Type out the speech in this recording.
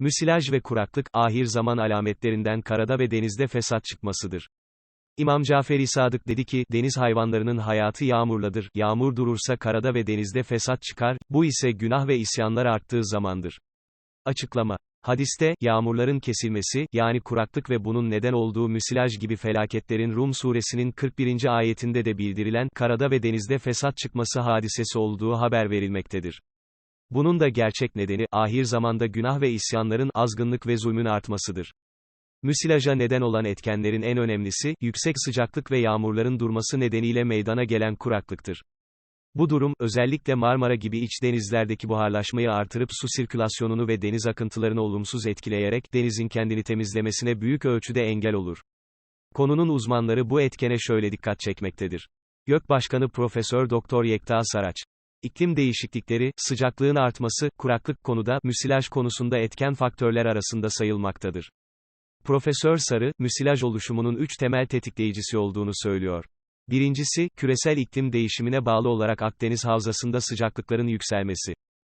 Müsilaj ve kuraklık, ahir zaman alametlerinden karada ve denizde fesat çıkmasıdır. İmam Caferi Sadık dedi ki, deniz hayvanlarının hayatı yağmurladır, yağmur durursa karada ve denizde fesat çıkar, bu ise günah ve isyanlar arttığı zamandır. Açıklama. Hadiste, yağmurların kesilmesi, yani kuraklık ve bunun neden olduğu müsilaj gibi felaketlerin Rum suresinin 41. ayetinde de bildirilen, karada ve denizde fesat çıkması hadisesi olduğu haber verilmektedir. Bunun da gerçek nedeni, ahir zamanda günah ve isyanların, azgınlık ve zulmün artmasıdır. Müsilaja neden olan etkenlerin en önemlisi, yüksek sıcaklık ve yağmurların durması nedeniyle meydana gelen kuraklıktır. Bu durum, özellikle Marmara gibi iç denizlerdeki buharlaşmayı artırıp su sirkülasyonunu ve deniz akıntılarını olumsuz etkileyerek, denizin kendini temizlemesine büyük ölçüde engel olur. Konunun uzmanları bu etkene şöyle dikkat çekmektedir. YÖK Başkanı Profesör Doktor Yekta Saraç. İklim değişiklikleri, sıcaklığın artması, kuraklık konuda, müsilaj konusunda etken faktörler arasında sayılmaktadır. Profesör Sarı, müsilaj oluşumunun üç temel tetikleyicisi olduğunu söylüyor. Birincisi, küresel iklim değişimine bağlı olarak Akdeniz havzasında sıcaklıkların yükselmesi.